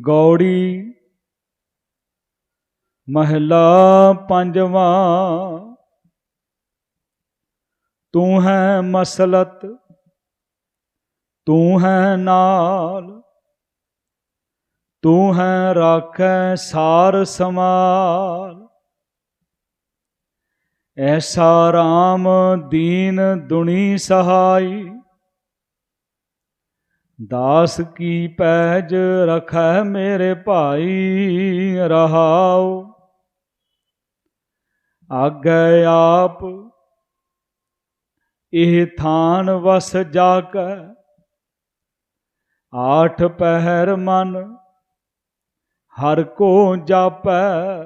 ਗੌੜੀ ਮਹਿਲਾ ਪੰਜਵਾਂ, ਤੂੰ ਹੈ ਮਸਲਤ, ਤੂੰ ਹੈ ਨਾਲ, ਤੂੰ ਹੈ ਰਾਖੈ ਸਾਰ ਸਮਾਲ ਐਸਾ RAM ਦੀਨ ਦੁਨੀ ਸਹਾਈ। ਦਾਸ ਕੀ ਪੈਜ ਰਖੈ ਮੇਰੇ ਭਾਈ, ਰਹਾਉ। ਆਗੇ ਆਪ, ਇਹ ਥਾਨ ਵਸ ਜਾ ਕੈ ਆਠ ਪਹਿਰ ਮਨ, ਹਰ ਕੋ ਜਾਪੈ।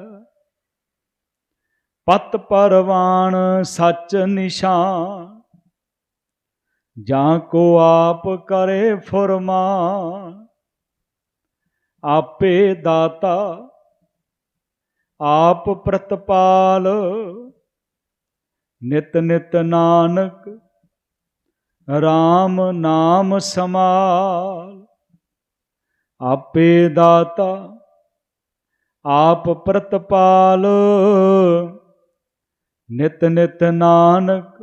ਪਤ ਪਰਵਾਨ ਸੱਚ ਨਿਸ਼ਾਨ ਜਾਂ ਕੋ ਆਪ ਕਰੇ ਫਰਮਾਨ, ਆਪੇ ਦਾਤਾ, ਆਪ ਪ੍ਰਤਪਾਲ, ਨਿਤ ਨਿਤ ਨਾਨਕ RAM ਨਾਮ ਸਮਾਲ। ਆਪੇ ਦਾਤਾ, ਆਪ ਪ੍ਰਤਪਾਲ, ਨਿਤ ਨਿਤ ਨਾਨਕ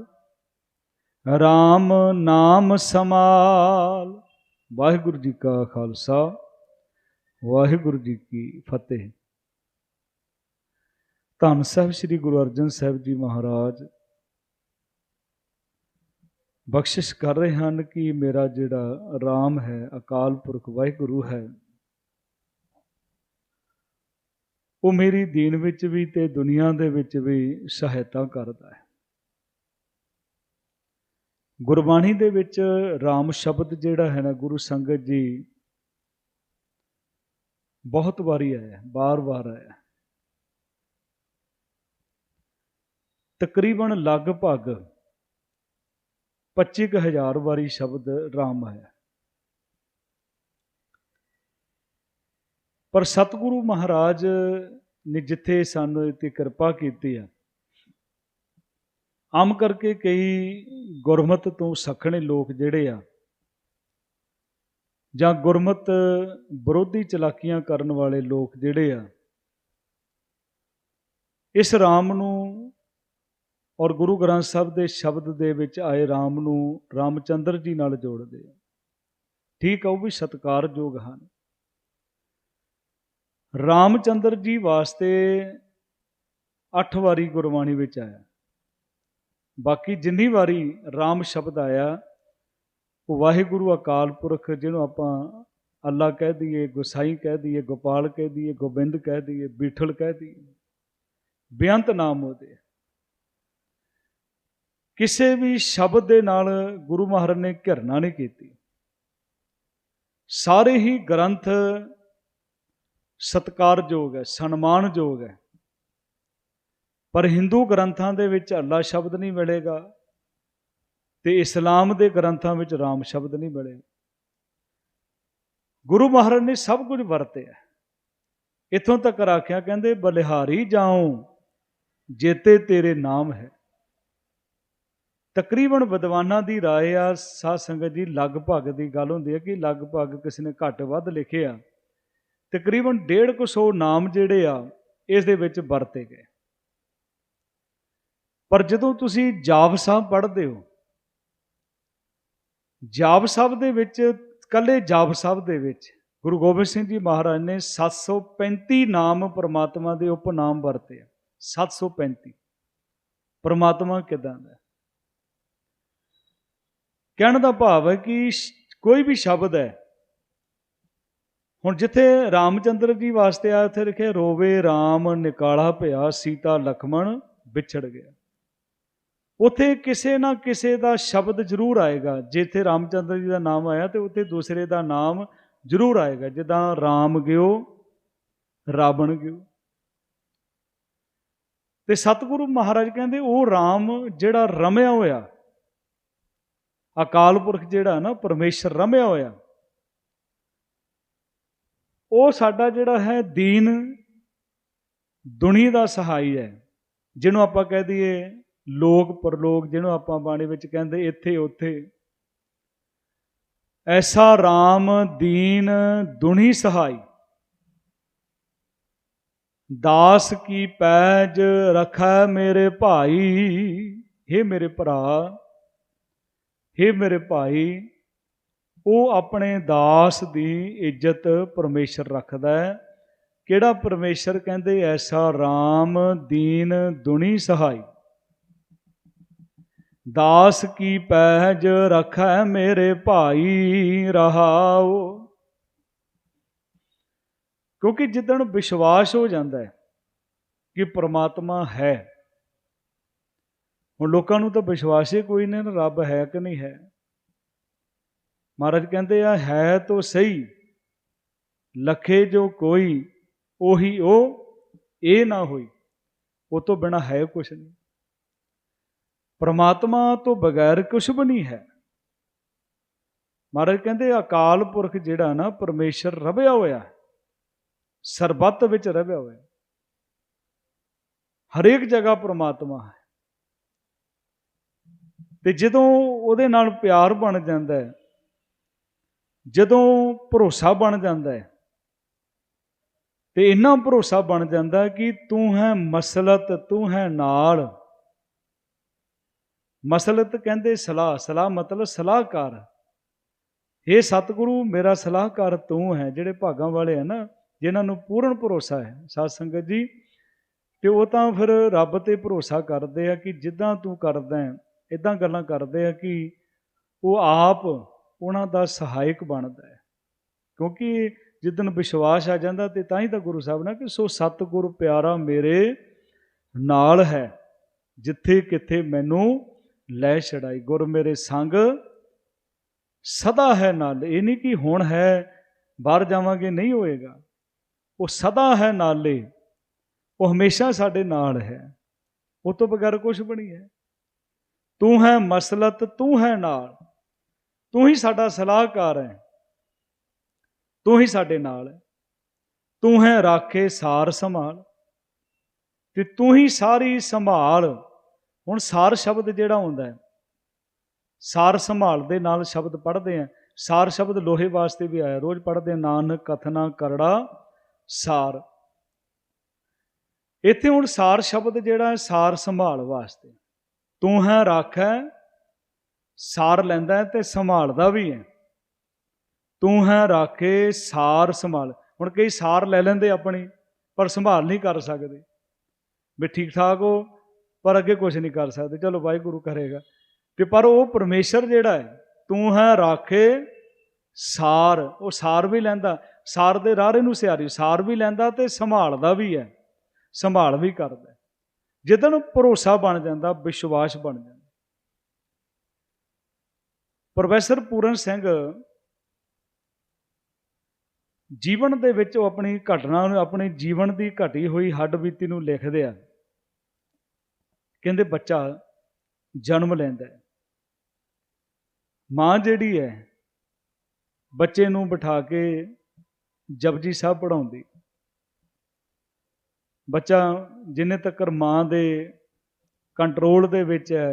RAM ਨਾਮ ਸਮਾਲ। ਵਾਹਿਗੁਰੂ ਜੀ ਕਾ ਖਾਲਸਾ, ਵਾਹਿਗੁਰੂ ਜੀ ਕੀ ਫਤਿਹ। ਧੰਨ ਸਾਹਿਬ ਸ੍ਰੀ ਗੁਰੂ ਅਰਜਨ ਸਾਹਿਬ ਜੀ ਮਹਾਰਾਜ, ਬਖਸ਼ਿਸ਼ ਕਰ ਰਹੇ ਹਨ ਕਿ ਮੇਰਾ ਜਿਹੜਾ RAM ਹੈ, ਅਕਾਲ ਪੁਰਖ ਵਾਹਿਗੁਰੂ ਹੈ, ਉਹ ਮੇਰੀ ਦੀਨ ਵਿੱਚ ਵੀ ਤੇ ਦੁਨੀਆ ਦੇ ਵਿੱਚ ਵੀ ਸਹਾਇਤਾ ਕਰਦਾ ਹੈ। ਗੁਰਬਾਣੀ ਦੇ ਵਿੱਚ RAM ਸ਼ਬਦ ਜਿਹੜਾ ਹੈ ਨਾ, ਗੁਰੂ ਸੰਗਤ ਜੀ ਬਹੁਤ ਵਾਰੀ ਆਇਆ ਬਾਰ-ਬਾਰ ਆਇਆ ਤਕਰੀਬਨ ਲਗਭਗ 25000 ਵਾਰੀ ਸ਼ਬਦ RAM ਆਇਆ ਪਰ ਸਤਿਗੁਰੂ ਮਹਾਰਾਜ ਨੇ ਜਿੱਥੇ ਸਾਨੂੰ ਤੇ ਕਿਰਪਾ ਕੀਤੀ ਆ ਆਮ ਕਰਕੇ ਕਈ ਗੁਰਮਤ ਤੋਂ ਸਖਣੇ ਲੋਕ ਜਿਹੜੇ ਆ, ਜਾਂ ਗੁਰਮਤ ਵਿਰੋਧੀ ਚਲਾਕੀਆਂ ਕਰਨ ਵਾਲੇ ਲੋਕ ਜਿਹੜੇ ਆ, ਇਸ ਰਾਮ ਨੂੰ ਔਰ ਗੁਰੂ ਗ੍ਰੰਥ ਸਾਹਿਬ ਦੇ ਸ਼ਬਦ ਦੇ ਵਿੱਚ ਆਏ ਰਾਮ ਨੂੰ ਰਾਮਚੰਦਰ ਜੀ ਨਾਲ ਜੋੜਦੇ ਆ। ਠੀਕ ਆ, ਉਹ ਵੀ ਸਤਿਕਾਰਯੋਗ ਹਨ। ਰਾਮਚੰਦਰ ਜੀ ਵਾਸਤੇ 8 ਵਾਰੀ ਗੁਰਬਾਣੀ ਵਿੱਚ ਆਇਆ। ਬਾਕੀ ਜਿੰਨੀ ਵਾਰੀ RAM ਸ਼ਬਦ ਆਇਆ, ਉਹ ਵਾਹਿਗੁਰੂ ਅਕਾਲ ਪੁਰਖ ਜਿਹਨੂੰ ਆਪਾਂ ਅੱਲਾ ਕਹਿ ਦਈਏ, ਗੁਸਾਈ ਕਹਿ ਦਈਏ, ਗੋਪਾਲ ਕਹਿ ਦਈਏ, ਗੋਬਿੰਦ ਕਹਿ ਦਈਏ, ਬੀਠਲ ਕਹਿ ਦਈਏ ਬੇਅੰਤ ਨਾਮ ਉਹਦੇ ਕਿਸੇ ਵੀ ਸ਼ਬਦ ਦੇ ਨਾਲ ਗੁਰੂ ਮਹਾਰਾਜ ਨੇ ਘਿਰਨਾ ਨਹੀਂ ਕੀਤੀ। ਸਾਰੇ ਹੀ ਗ੍ਰੰਥ ਸਤਕਾਰਯੋਗ ਹੈ, ਸਨਮਾਨਯੋਗ ਹੈ। ਪਰ ਹਿੰਦੂ ਗ੍ਰੰਥਾਂ ਦੇ ਵਿੱਚ ਅੱਲਾ ਸ਼ਬਦ ਨਹੀਂ ਮਿਲੇਗਾ ਤੇ ਇਸਲਾਮ ਦੇ ਗ੍ਰੰਥਾਂ ਵਿੱਚ ਰਾਮ ਸ਼ਬਦ ਨਹੀਂ ਮਿਲੇਗਾ। ਗੁਰੂ ਮਹਾਰਾਜ ਨੇ ਸਭ ਕੁਝ ਵਰਤਿਆ। ਇਥੋਂ ਤੱਕ ਆਖਿਆ, ਕਹਿੰਦੇ, ਬਲਿਹਾਰੀ ਜਾਉ, ਜੇਤੇ ਤੇਰੇ ਨਾਮ ਹੈ। ਤਕਰੀਬਨ ਵਿਦਵਾਨਾਂ ਦੀ ਰਾਏ ਆ, ਸਾਧ ਸੰਗਤ ਜੀ, ਲਗਭਗ ਦੀ ਗੱਲ ਹੁੰਦੀ ਹੈ ਕਿ ਲਗਭਗ ਕਿਸੇ ਨੇ ਘੱਟ ਵੱਧ ਲਿਖਿਆ ਤਕਰੀਬਨ 150 ਨਾਮ ਜਿਹੜੇ ਆ, ਇਸ ਦੇ ਵਿੱਚ ਵਰਤੇ ਗਏ। ਪਰ ਜਦੋਂ ਤੁਸੀਂ ਜਾਪ ਸਾਹਿਬ ਪੜ੍ਹਦੇ ਹੋ ਜਾਪ ਸਾਹਿਬ ਦੇ ਵਿੱਚ ਕੱਲੇ ਜਾਪ ਸਾਹਿਬ ਦੇ ਵਿੱਚ, ਗੁਰੂ ਗੋਬਿੰਦ ਸਿੰਘ ਜੀ ਮਹਾਰਾਜ ਨੇ 735 ਨਾਮ ਪ੍ਰਮਾਤਮਾ ਦੇ ਉਪਨਾਮ ਵਰਤੇ ਆ। 735 ਪ੍ਰਮਾਤਮਾ ਕਿਦਾਂ ਦਾ? ਕਹਿਣ ਦਾ ਭਾਵ ਹੈ ਕਿ ਕੋਈ ਵੀ ਸ਼ਬਦ ਹੈ, ਹੁਣ ਜਿੱਥੇ ਰਾਮਚੰਦਰ ਜੀ ਵਾਸਤੇ ਆ ਉੱਥੇ ਲਿਖਿਆ, ਰੋਵੇ RAM ਨਿਕਾਲਾ ਭਿਆ ਸੀਤਾ ਲਖਮਣ ਵਿਛੜ ਗਿਆ। ਉਥੇ ਕਿਸੇ ਨਾ ਕਿਸੇ ਦਾ ਸ਼ਬਦ ਜ਼ਰੂਰ ਆਏਗਾ। ਜਿੱਥੇ ਰਾਮਚੰਦਰ ਜੀ ਦਾ ਨਾਮ ਆਇਆ ਤੇ ਉੱਥੇ ਦੂਸਰੇ ਦਾ ਨਾਮ ਜ਼ਰੂਰ ਆਏਗਾ। ਜਿੱਦਾਂ ਰਾਮ ਗਿਓ, ਰਾਵਣ ਗਿਓ। ਤੇ ਸਤਿਗੁਰੂ ਮਹਾਰਾਜ ਕਹਿੰਦੇ, ਉਹ RAM ਜਿਹੜਾ ਰਮਿਆ ਹੋਇਆ, ਅਕਾਲ ਪੁਰਖ ਜਿਹੜਾ ਨਾ, ਪਰਮੇਸ਼ਰ ਰਮਿਆ ਹੋਇਆ, ਉਹ ਸਾਡਾ ਜਿਹੜਾ ਹੈ ਦੀਨ, ਦੁਨੀ ਦਾ ਸਹਾਈ ਹੈ। ਜਿਹਨੂੰ ਆਪਾਂ ਕਹਿ ਦਈਏ ਲੋਕ ਪਰਲੋਕ ਜਿਹਨੂੰ ਆਪਾਂ ਬਾਣੀ ਵਿੱਚ ਕਹਿੰਦੇ ਇੱਥੇ ਉੱਥੇ। ਐਸਾ RAM ਦੀਨ ਦੁਨੀ ਸਹਾਈ। ਦਾਸ ਕੀ ਪੈਜ ਰਖੈ ਮੇਰੇ ਭਾਈ। हे ਮੇਰੇ ਭਰਾ हे ਮੇਰੇ ਭਾਈ, ਉਹ ਆਪਣੇ ਦਾਸ ਦੀ ਇੱਜ਼ਤ ਪਰਮੇਸ਼ਰ ਰੱਖਦਾ ਹੈ। ਕਿਹੜਾ ਪਰਮੇਸ਼ਰ ਕਹਿੰਦੇ? ਐਸਾ RAM ਦੀਨ ਦੁਨੀ ਸਹਾਈ। ਦਾਸ ਕੀ ਪਹਿਜ ਰਖੈ ਮੇਰੇ ਭਾਈ ਰਹਾਓ ਕਿਉਂਕਿ ਜਿੱਦਣ ਵਿਸ਼ਵਾਸ ਹੋ ਜਾਂਦਾ ਹੈ ਕਿ ਪ੍ਰਮਾਤਮਾ ਹੈ, ਹੁਣ ਲੋਕਾਂ ਨੂੰ ਤਾਂ ਵਿਸ਼ਵਾਸ ਹੀ ਕੋਈ ਨਹੀਂ, ਰੱਬ ਹੈ ਕਿ ਨਹੀਂ ਹੈ। ਮਹਾਰਾਜ ਕਹਿੰਦੇ ਆ, ਹੈ ਤਾਂ ਸਹੀ, ਲਖੇ ਜੋ ਕੋਈ, ਉਹੀ ਉਹ, ਇਹ ਨਾ ਹੋਈ, ਉਹ ਤੋਂ ਬਿਨਾ ਹੈ ਕੁਛ ਨਹੀਂ। ਪ੍ਰਮਾਤਮਾ ਤੋਂ ਬਗੈਰ ਕੁਛ ਵੀ ਨਹੀਂ ਹੈ। ਮਹਾਰਾਜ ਕਹਿੰਦੇ, ਅਕਾਲ ਪੁਰਖ ਜਿਹੜਾ ਨਾ ਪਰਮੇਸ਼ਰ ਰਵਿਆ ਹੋਇਆ ਸਰਬੱਤ ਵਿੱਚ ਰਵਿਆ ਹੋਇਆ ਹਰੇਕ ਜਗ੍ਹਾ ਪ੍ਰਮਾਤਮਾ ਹੈ। ਤੇ ਜਦੋਂ ਉਹਦੇ ਨਾਲ ਪਿਆਰ ਬਣ ਜਾਂਦਾ ਹੈ, ਜਦੋਂ ਭਰੋਸਾ ਬਣ ਜਾਂਦਾ ਹੈ, ਤੇ ਇੰਨਾ ਭਰੋਸਾ ਬਣ ਜਾਂਦਾ ਕਿ ਤੂੰ ਹੈ ਮਸਲਤ, ਤੂੰ ਹੈ ਨਾਲ। ਮਸਲਤ ਕਹਿੰਦੇ ਸਲਾਹ ਸਲਾਹ ਮਤਲਬ ਸਲਾਹਕਾਰ। ਇਹ ਸਤਿਗੁਰੂ, ਮੇਰਾ ਸਲਾਹਕਾਰ ਤੂੰ ਹੈ, ਜਿਹੜੇ ਭਾਗਾਂ ਵਾਲੇ ਆ ਨਾ, ਜਿਨ੍ਹਾਂ ਨੂੰ ਪੂਰਨ ਭਰੋਸਾ ਹੈ। ਸਾਧ ਸੰਗਤ ਜੀ, ਤੇ ਉਹ ਤਾਂ ਫਿਰ ਰੱਬ ਤੇ ਭਰੋਸਾ ਕਰਦੇ ਆ ਕਿ ਜਿੱਦਾਂ ਤੂੰ ਕਰਦਾ ਹੈ ਇਦਾਂ ਗੱਲਾਂ ਕਰਦੇ ਆ ਕਿ ਉਹ ਆਪ ਉਹਨਾਂ ਦਾ ਸਹਾਇਕ ਬਣਦਾ ਹੈ। ਕਿਉਂਕਿ ਜਿੱਦਨ ਵਿਸ਼ਵਾਸ ਆ ਜਾਂਦਾ ਤੇ ਤਾਂ ਹੀ ਤਾਂ ਗੁਰੂ ਸਾਹਿਬ ਨੇ ਕਿ ਸੋ ਸਤਿਗੁਰ ਪਿਆਰਾ ਮੇਰੇ ਨਾਲ ਹੈ ਜਿੱਥੇ ਕਿੱਥੇ ਮੈਨੂੰ ਲੈ ਛੜਾਈ, ਗੁਰ ਮੇਰੇ ਸੰਗ ਸਦਾ ਹੈ ਨਾਲ। ਇਹ ਨਹੀਂ ਕਿ ਹੁਣ ਹੈ, ਬਾਹਰ ਜਾਵਾਂਗੇ, ਨਹੀਂ ਹੋਏਗਾ। ਉਹ ਸਦਾ ਹੈ ਨਾਲੇ ਉਹ ਹਮੇਸ਼ਾ ਸਾਡੇ ਨਾਲ ਹੈ। ਉਹ ਤੋਂ ਬਗੈਰ ਕੁਝ ਬਣੀ ਹੈ। ਤੂੰ ਹੈ ਮਸਲਤ, ਤੂੰ ਹੈ ਨਾਲ। ਤੂੰ ਹੀ ਸਾਡਾ ਸਲਾਹਕਾਰ ਹੈ। ਤੂੰ ਹੀ ਸਾਡੇ ਨਾਲ ਹੈ। ਤੂੰ ਹੈ ਰਾਖੇ ਸਾਰ ਸੰਭਾਲ। ਤੇ ਤੂੰ ਹੀ ਸਾਰੀ ਸੰਭਾਲ ਹੁਣ ਸਾਰ ਸ਼ਬਦ ਜਿਹੜਾ ਹੁੰਦਾ ਹੈ, ਸਾਰ ਸੰਭਾਲ ਦੇ ਨਾਲ ਸ਼ਬਦ ਪੜ੍ਹਦੇ ਆ, ਸਾਰ ਸ਼ਬਦ ਲੋਹੇ ਵਾਸਤੇ ਵੀ ਆਇਆ, ਰੋਜ਼ ਪੜ੍ਹਦੇ ਨਾਨਕ, ਕਥਨਾ, ਕਰੜਾ, ਸਾਰ। ਇੱਥੇ ਹੁਣ ਸਾਰ ਸ਼ਬਦ ਜਿਹੜਾ ਹੈ, ਸਾਰ ਸੰਭਾਲ ਵਾਸਤੇ। ਤੂੰ ਹੈ, ਰਾਖੈ ਸਾਰ ਲੈਂਦਾ ਹੈ ਤੇ ਸੰਭਾਲਦਾ ਵੀ ਹੈ। ਤੂੰ ਹੈ, ਰਾਖੇ, ਸਾਰ ਸੰਭਾਲ। ਹੁਣ ਕਈ ਸਾਰ ਲੈ ਲੈਂਦੇ ਆਪਣੀ, ਪਰ ਸੰਭਾਲ ਨਹੀਂ ਕਰ ਸਕਦੇ। ਵੀ ਠੀਕ ਠਾਕ ਹੋ ਪਰ ਅੱਗੇ ਕੁਝ ਨਹੀਂ ਕਰ ਸਕਦੇ। ਚਲੋ ਵਾਹਿਗੁਰੂ ਕਰੇਗਾ। ਤੇ ਪਰ ਉਹ ਪਰਮੇਸ਼ਰ ਜਿਹੜਾ ਹੈ, ਤੂੰ ਹੈ ਰਾਖੇ, ਸਾਰ। ਉਹ ਸਾਰ ਵੀ ਲੈਂਦਾ। ਸਾਰ ਦੇ ਰਾਹਰੇ ਨੂੰ ਸਿਆਰੀ। ਸਾਰ ਵੀ ਲੈਂਦਾ ਤੇ ਸੰਭਾਲਦਾ ਵੀ ਹੈ। ਸੰਭਾਲ ਵੀ ਕਰਦਾ। ਜਿੱਦਣ ਭਰੋਸਾ ਬਣ ਜਾਂਦਾ, ਵਿਸ਼ਵਾਸ ਬਣ ਜਾਂਦਾ। ਪ੍ਰੋਫੈਸਰ ਪੂਰਨ ਸਿੰਘ ਜੀਵਨ ਦੇ ਵਿੱਚ ਉਹ ਆਪਣੀ ਘਟਨਾ ਨੂੰ, ਆਪਣੀ ਜੀਵਨ ਦੀ ਘਟੀ ਹੋਈ ਹੱਡ ਬੀਤੀ ਨੂੰ ਲਿਖਦੇ ਆ। ਕਹਿੰਦੇ ਬੱਚਾ ਜਨਮ ਲੈਂਦਾ ਹੈ। ਮਾਂ ਜਿਹੜੀ ਹੈ, ਬੱਚੇ ਨੂੰ ਬਿਠਾ ਕੇ ਜਪਜੀ ਸਾਹਿਬ ਪੜਾਉਂਦੀ ਬੱਚਾ ਜਿੰਨੇ ਤੱਕ ਮਾਂ ਦੇ ਕੰਟਰੋਲ ਦੇ ਵਿੱਚ ਹੈ,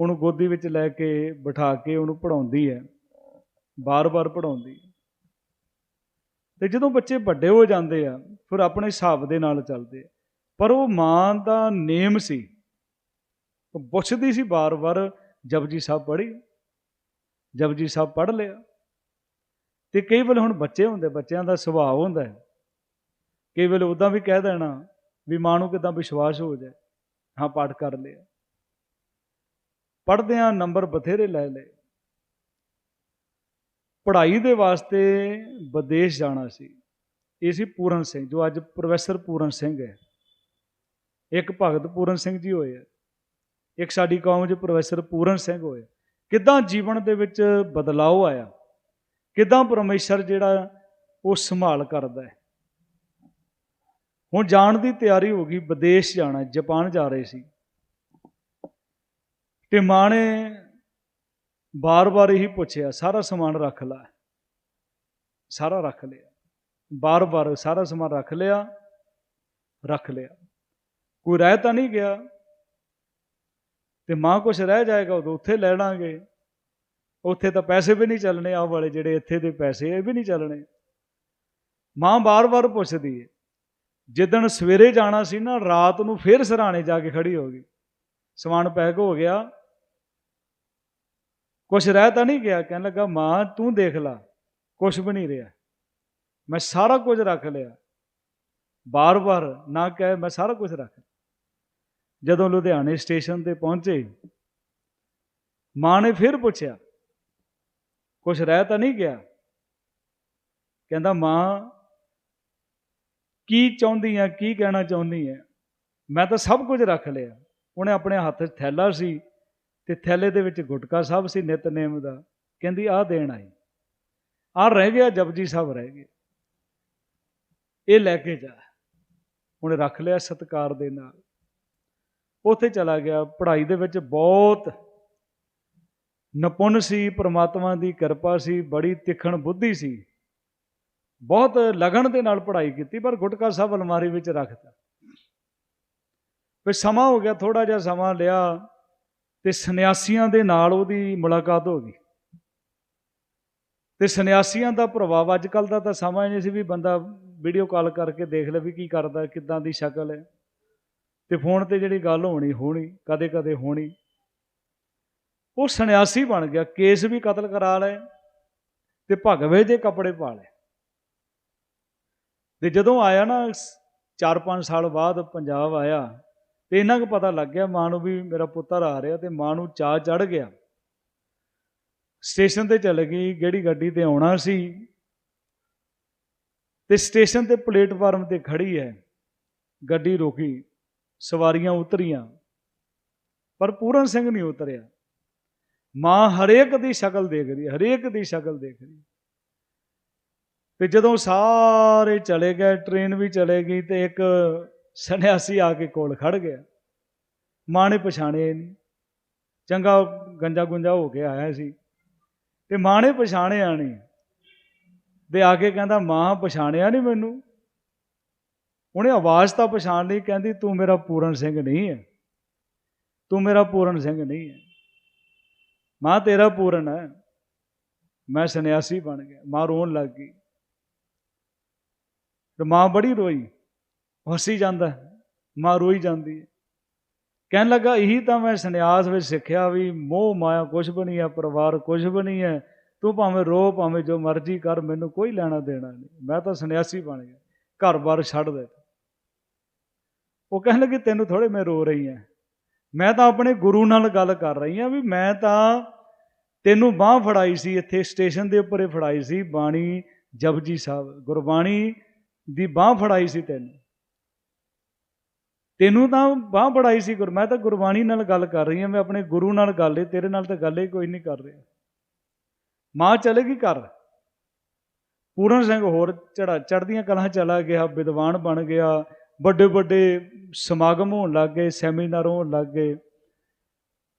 ਉਹਨੂੰ ਗੋਦੀ ਵਿੱਚ ਲੈ ਕੇ ਬਿਠਾ ਕੇ ਉਹਨੂੰ ਪੜਾਉਂਦੀ ਹੈ। ਬਾਰ-ਬਾਰ ਪੜਾਉਂਦੀ ਤੇ ਜਦੋਂ ਬੱਚੇ ਵੱਡੇ ਹੋ ਜਾਂਦੇ ਆ, ਫਿਰ ਆਪਣੇ ਹਿਸਾਬ ਦੇ ਨਾਲ ਚੱਲਦੇ ਆ। ਪਰ ਉਹ ਮਾਂ ਦਾ ਨੇਮ ਸੀ। ਉਹ ਪੁੱਛਦੀ ਸੀ ਬਾਰ-ਬਾਰ ਜਪਜੀ ਸਾਹਿਬ ਪੜ੍ਹੀ? ਜਪਜੀ ਸਾਹਿਬ ਪੜ੍ਹ ਲਿਆ। ਤੇ ਕਈ ਵੇਲੇ ਹੁਣ ਬੱਚੇ ਹੁੰਦੇ, ਬੱਚਿਆਂ ਦਾ ਸੁਭਾਅ ਹੁੰਦਾ ਕਈ ਵੇਲੇ ਉਦਾਂ ਵੀ ਕਹਿ ਦੇਣਾ ਵੀ ਮਾਂ ਨੂੰ ਕਿਦਾਂ ਵਿਸ਼ਵਾਸ ਹੋ ਜਾਏ, ਹਾਂ, ਪਾਠ ਕਰ ਲਿਆ। ਪੜ੍ਹਦਿਆਂ ਨੰਬਰ ਬਥੇਰੇ ਲੈ ਲਏ। ਪੜ੍ਹਾਈ ਦੇ ਵਾਸਤੇ ਵਿਦੇਸ਼ ਜਾਣਾ ਸੀ। ਇਹ ਸੀ ਪੂਰਨ ਸਿੰਘ, ਜੋ ਅੱਜ ਪ੍ਰੋਫੈਸਰ ਪੂਰਨ ਸਿੰਘ ਹੈ। ਇੱਕ ਭਗਤ ਪੂਰਨ ਸਿੰਘ ਜੀ ਹੋਏ ਇੱਕ ਸਾਡੀ ਕੌਮ 'ਚ ਪ੍ਰੋਫੈਸਰ ਪੂਰਨ ਸਿੰਘ ਹੋਏ ਕਿਦਾਂ ਜੀਵਨ ਦੇ ਵਿੱਚ ਬਦਲਾਅ ਆਇਆ? ਕਿਦਾਂ ਪਰਮੇਸ਼ਰ ਜਿਹੜਾ ਉਹ ਸੰਭਾਲ ਕਰਦਾ ਹੈ? ਹੁਣ ਜਾਣ ਦੀ ਤਿਆਰੀ ਹੋ ਗਈ, ਵਿਦੇਸ਼ ਜਾਣਾ, ਜਾਪਾਨ ਜਾ ਰਹੇ ਸੀ। ਤੇ ਮਾਂ ਨੇ ਬਾਰ-ਬਾਰ ਇਹੀ ਪੁੱਛਿਆ, ਸਾਰਾ ਸਮਾਨ ਰੱਖ ਲੈ। ਸਾਰਾ ਰੱਖ ਲਿਆ। ਬਾਰ-ਬਾਰ ਸਾਰਾ ਸਮਾਨ ਰੱਖ ਲਿਆ ਰੱਖ ਲਿਆ। ਕੋਈ ਰਹਿ ਤਾਂ ਨਹੀਂ ਗਿਆ। ਤੇ ਮਾਂ ਕੁਛ ਰਹਿ ਜਾਏਗਾ, ਉਦੋਂ ਉੱਥੇ ਲੈ ਲਾਂਗੇ। ਉੱਥੇ ਤਾਂ ਪੈਸੇ ਵੀ ਨਹੀਂ ਚੱਲਣੇ, ਆਹ ਵਾਲੇ ਜਿਹੜੇ ਇੱਥੇ ਦੇ ਪੈਸੇ, ਇਹ ਵੀ ਨਹੀਂ ਚੱਲਣੇ। ਮਾਂ ਬਾਰ-ਬਾਰ ਪੁੱਛਦੀ ਹੈ ਜਿੱਦਣ ਸਵੇਰੇ ਜਾਣਾ ਸੀ ਨਾ, ਰਾਤ ਨੂੰ ਫੇਰ ਸਰਾਣੇ ਜਾ ਕੇ ਖੜੀ ਹੋ ਗਈ। ਸਮਾਨ ਪੈਕ ਹੋ ਗਿਆ। ਕੁਛ ਰਹਿ ਤਾਂ ਨਹੀਂ ਗਿਆ। ਕਹਿਣ ਲੱਗਾ, ਮਾਂ, ਤੂੰ ਦੇਖ ਲੈ, ਕੁਛ ਵੀ ਨਹੀਂ ਰਿਹਾ। ਮੈਂ ਸਾਰਾ ਕੁਝ ਰੱਖ ਲਿਆ। ਬਾਰ-ਬਾਰ ਨਾ ਕਹੇ, ਮੈਂ ਸਾਰਾ ਕੁਝ ਰੱਖ ਜਦੋਂ ਲੁਧਿਆਣੇ ਸਟੇਸ਼ਨ ਤੇ ਪਹੁੰਚੇ, ਮਾਂ ਨੇ ਫਿਰ ਪੁੱਛਿਆ, ਕੁਛ ਰਹਿ ਤਾਂ ਨਹੀਂ ਗਿਆ? ਕਹਿੰਦਾ, ਮਾਂ, ਕੀ ਚਾਹੁੰਦੀ ਆ, ਕੀ ਕਹਿਣਾ ਚਾਹੁੰਦੀ ਆ? ਮੈਂ ਤਾਂ ਸਭ ਕੁਝ ਰੱਖ ਲਿਆ। ਉਹਨੇ ਆਪਣੇ ਹੱਥ 'ਚ ਥੈਲਾ ਸੀ ਤੇ ਥੈਲੇ ਦੇ ਵਿੱਚ ਗੁਟਕਾ ਸਾਹਿਬ ਸੀ ਨਿਤਨੇਮ ਦਾ। ਕਹਿੰਦੀ, ਆਹ ਦੇਣ ਆਈ। ਆਹ ਰਹਿ ਗਿਆ, ਜਪਜੀ ਸਾਹਿਬ ਰਹਿ ਗਏ। ਇਹ ਲੈ ਕੇ ਜਾ। ਉਹਨੇ ਰੱਖ ਲਿਆ ਸਤਕਾਰ ਦੇ ਨਾਲ। ਉੱਥੇ ਚਲਾ ਗਿਆ। ਪੜ੍ਹਾਈ ਦੇ ਵਿੱਚ ਬਹੁਤ ਨਪੁੰਨ ਸੀ, ਪ੍ਰਮਾਤਮਾ ਦੀ ਕਿਰਪਾ ਸੀ, ਬੜੀ ਤਿੱਖਣ ਬੁੱਧੀ ਸੀ। ਬਹੁਤ ਲਗਨ ਦੇ ਨਾਲ ਪੜ੍ਹਾਈ ਕੀਤੀ, ਪਰ ਗੁਟਕਾ ਸਾਹਿਬ ਅਲਮਾਰੀ ਵਿੱਚ ਰੱਖਤਾ। ਫਿਰ ਸਮਾਂ ਹੋ ਗਿਆ ਥੋੜਾ ਜਿਹਾ ਸਮਾਂ ਲਿਆ ਤੇ ਸੰਨਿਆਸੀਆਂ ਦੇ ਨਾਲ ਉਹਦੀ ਮੁਲਾਕਾਤ ਹੋ ਗਈ। ਤੇ ਸੰਨਿਆਸੀਆਂ ਦਾ ਪ੍ਰਭਾਵ, ਅੱਜ ਕੱਲ ਦਾ ਤਾਂ ਸਮਾਂ ਨਹੀਂ ਸੀ ਵੀ ਬੰਦਾ ਵੀਡੀਓ ਕਾਲ ਕਰਕੇ ਦੇਖ ਲੈ ਵੀ ਕੀ ਕਰਦਾ, ਕਿੱਦਾਂ ਦੀ ਸ਼ਕਲ ਹੈ। ਤੇ ਫੋਨ ਤੇ ਜਿਹੜੀ ਗੱਲ ਹੋਣੀ ਹੋਣੀ, ਕਦੇ ਕਦੇ ਹੋਣੀ, ਉਹ ਸੰਨਿਆਸੀ ਬਣ ਗਿਆ, ਕੇਸ ਵੀ ਕਤਲ ਕਰਾ ਲਏ ਤੇ ਭਗਵੇ ਦੇ ਕੱਪੜੇ ਪਾ ਲਏ। ਤੇ ਜਦੋਂ ਆਇਆ ਨਾ 4-5 ਸਾਲ ਬਾਅਦ ਪੰਜਾਬ ਆਇਆ, ਤੇ ਇਹਨਾਂ ਕੁ ਪਤਾ ਲੱਗ ਗਿਆ, ਮਾਂ ਨੂੰ ਵੀ ਮੇਰਾ ਪੁੱਤਰ ਆ ਰਿਹਾ ਤੇ ਮਾਂ ਨੂੰ ਚਾਹ ਚੜ ਗਿਆ। ਸਟੇਸ਼ਨ ਤੇ ਚਲੇ ਗਈ ਜਿਹੜੀ ਗੱਡੀ ਤੇ ਆਉਣਾ ਸੀ। ਤੇ ਸਟੇਸ਼ਨ ਤੇ ਪਲੇਟਫਾਰਮ ਤੇ ਖੜੀ ਹੈ, ਗੱਡੀ ਰੋਕੀ। ਸਵਾਰੀਆਂ ਉਤਰੀਆਂ, ਪਰ ਪੂਰਨ ਸਿੰਘ ਨਹੀਂ ਉਤਰਿਆ। ਮਾਂ ਹਰੇਕ ਦੀ ਸ਼ਕਲ ਦੇਖ ਰਹੀ, ਹਰੇਕ ਦੀ ਸ਼ਕਲ ਦੇਖ ਰਹੀ। ਤੇ ਜਦੋਂ ਸਾਰੇ ਚਲੇ ਗਏ, ਟ੍ਰੇਨ ਵੀ ਚਲੇ ਗਈ ਤੇ ਇੱਕ ਸੰਨਿਆਸੀ ਆ ਕੇ ਕੋਲ ਖੜ ਗਿਆ। ਮਾਂ ਨੇ ਪਛਾਣਿਆ ਨਹੀਂ। ਚੰਗਾ ਗੰਜਾ ਗੁੰਜਾ ਹੋ ਕੇ ਆਇਆ ਸੀ। ਤੇ ਮਾਂ ਨੇ ਪਛਾਣਿਆ ਨਹੀਂ। ਤੇ ਆ ਕੇ ਕਹਿੰਦਾ, ਮਾਂ, ਪਛਾਣਿਆ ਨਹੀਂ ਮੈਨੂੰ? ਉਹਨੇ ਆਵਾਜ਼ ਤਾਂ ਪਛਾਣ ਲਈ ਕਹਿੰਦੀ, ਤੂੰ ਮੇਰਾ ਪੂਰਨ ਸਿੰਘ ਨਹੀਂ ਹੈ। ਤੂੰ ਮੇਰਾ ਪੂਰਨ ਸਿੰਘ ਨਹੀਂ ਹੈ। ਮਾਂ ਤੇਰਾ ਪੂਰਨ ਹੈ। ਮੈਂ ਸੰਨਿਆਸੀ ਬਣ ਗਿਆ। ਮਾਂ ਰੋਣ ਲੱਗ ਗਈ। ਤੇ ਮਾਂ ਬੜੀ ਰੋਈ। ਹੱਸੀ ਜਾਂਦਾ ਮਾਂ ਰੋਈ ਜਾਂਦੀ ਹੈ। ਕਹਿਣ ਲੱਗਾ, ਇਹੀ ਤਾਂ ਮੈਂ ਸੰਨਿਆਸ ਵਿੱਚ ਸਿੱਖਿਆ ਵੀ ਮੋਹ, ਮਾਇਆ ਕੁਝ ਵੀ ਨਹੀਂ ਹੈ, ਪਰਿਵਾਰ ਕੁਝ ਵੀ ਨਹੀਂ ਹੈ। ਤੂੰ ਭਾਵੇਂ ਰੋ, ਭਾਵੇਂ ਜੋ ਮਰਜ਼ੀ ਕਰ, ਮੈਨੂੰ ਕੋਈ ਲੈਣਾ ਦੇਣਾ ਨਹੀਂ। ਮੈਂ ਤਾਂ ਸੰਨਿਆਸੀ ਬਣ ਗਿਆ। ਘਰ-ਬਾਰ ਛੱਡ ਦੇ ਉਹ ਕਹਿਣ ਲੱਗੇ, ਤੈਨੂੰ ਥੋੜੇ ਮੈਂ ਰੋ ਰਹੀ ਹਾਂ। ਮੈਂ ਤਾਂ ਆਪਣੇ ਗੁਰੂ ਨਾਲ ਗੱਲ ਕਰ ਰਹੀ ਹਾਂ ਵੀ ਮੈਂ ਤਾਂ ਤੈਨੂੰ ਬਾਹ ਫੜਾਈ ਸੀ, ਇੱਥੇ ਸਟੇਸ਼ਨ ਦੇ ਉੱਪਰ ਹੀ ਫੜਾਈ ਸੀ, ਬਾਣੀ ਜਪਜੀ ਸਾਹਿਬ, ਗੁਰਬਾਣੀ ਦੀ ਬਾਹ ਫੜਾਈ ਸੀ ਤੈਨੂੰ। ਤੈਨੂੰ ਤਾਂ ਬਾਹ ਫੜਾਈ ਸੀ ਗੁਰ, ਮੈਂ ਤਾਂ ਗੁਰਬਾਣੀ ਨਾਲ ਗੱਲ ਕਰ ਰਹੀ ਹਾਂ, ਮੈਂ ਆਪਣੇ ਗੁਰੂ ਨਾਲ ਗੱਲ ਏ, ਤੇਰੇ ਨਾਲ ਤਾਂ ਗੱਲ ਹੀ ਕੋਈ ਨਹੀਂ ਕਰ ਰਿਹਾ। ਮਾਂ ਚਲੇਗੀ ਘਰ। ਪੂਰਨ ਸਿੰਘ ਹੋਰ ਚੜਾ ਚੜਦੀਆਂ ਕਲਾਂ ਚਲਾ ਗਿਆ, ਵਿਦਵਾਨ ਬਣ ਗਿਆ ਵੱਡੇ ਵੱਡੇ ਸਮਾਗਮ ਹੋਣ ਲੱਗ ਗਏ, ਸੈਮੀਨਾਰ ਹੋਣ ਲੱਗ ਗਏ।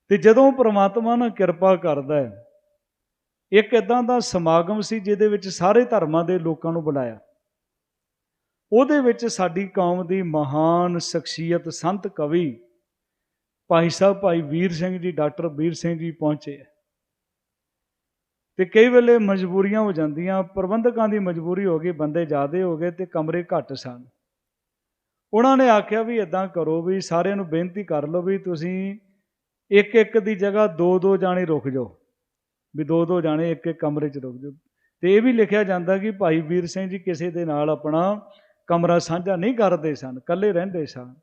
ਤੇ ਜਦੋਂ ਪ੍ਰਮਾਤਮਾ ਨਾਲ ਕਿਰਪਾ ਕਰਦਾ ਹੈ, ਇੱਕ ਇਦਾਂ ਦਾ ਸਮਾਗਮ ਸੀ ਜਿਹਦੇ ਵਿੱਚ ਸਾਰੇ ਧਰਮਾਂ ਦੇ ਲੋਕਾਂ ਨੂੰ ਬੁਲਾਇਆ। ਉਹਦੇ ਵਿੱਚ ਸਾਡੀ ਕੌਮ ਦੀ ਮਹਾਨ ਸ਼ਖਸੀਅਤ ਸੰਤ ਕਵੀ ਭਾਈ ਸਾਹਿਬ ਭਾਈ ਵੀਰ ਸਿੰਘ ਜੀ, ਡਾਕਟਰ ਵੀਰ ਸਿੰਘ ਜੀ ਪਹੁੰਚੇ ਤੇ ਕਈ ਵੇਲੇ ਮਜਬੂਰੀਆਂ ਹੋ ਜਾਂਦੀਆਂ, ਪ੍ਰਬੰਧਕਾਂ ਦੀ ਮਜਬੂਰੀ ਹੋ ਗਈ, ਬੰਦੇ ਜ਼ਿਆਦੇ ਹੋ ਗਏ ਤੇ ਕਮਰੇ ਘੱਟ ਸਨ। ਉਹਨਾਂ ਨੇ ਆਖਿਆ ਵੀ ਇਦਾਂ ਕਰੋ ਵੀ ਸਾਰਿਆਂ ਨੂੰ ਬੇਨਤੀ ਕਰ ਲਓ ਵੀ ਤੁਸੀਂ ਇੱਕ ਇੱਕ ਦੀ ਜਗ੍ਹਾ ਦੋ ਦੋ ਜਾਣੇ ਰੁਕ ਜਾਓ, ਵੀ ਦੋ ਦੋ ਜਾਣੇ ਇੱਕ ਇੱਕ ਕਮਰੇ 'ਚ ਰੁਕ ਜਾਓ। ਤੇ ਇਹ ਵੀ ਲਿਖਿਆ ਜਾਂਦਾ ਕਿ ਭਾਈ ਵੀਰ ਸਿੰਘ ਜੀ ਕਿਸੇ ਦੇ ਨਾਲ ਆਪਣਾ ਕਮਰਾ ਸਾਂਝਾ ਨਹੀਂ ਕਰਦੇ ਸਨ, ਇਕੱਲੇ ਰਹਿੰਦੇ ਸਨ।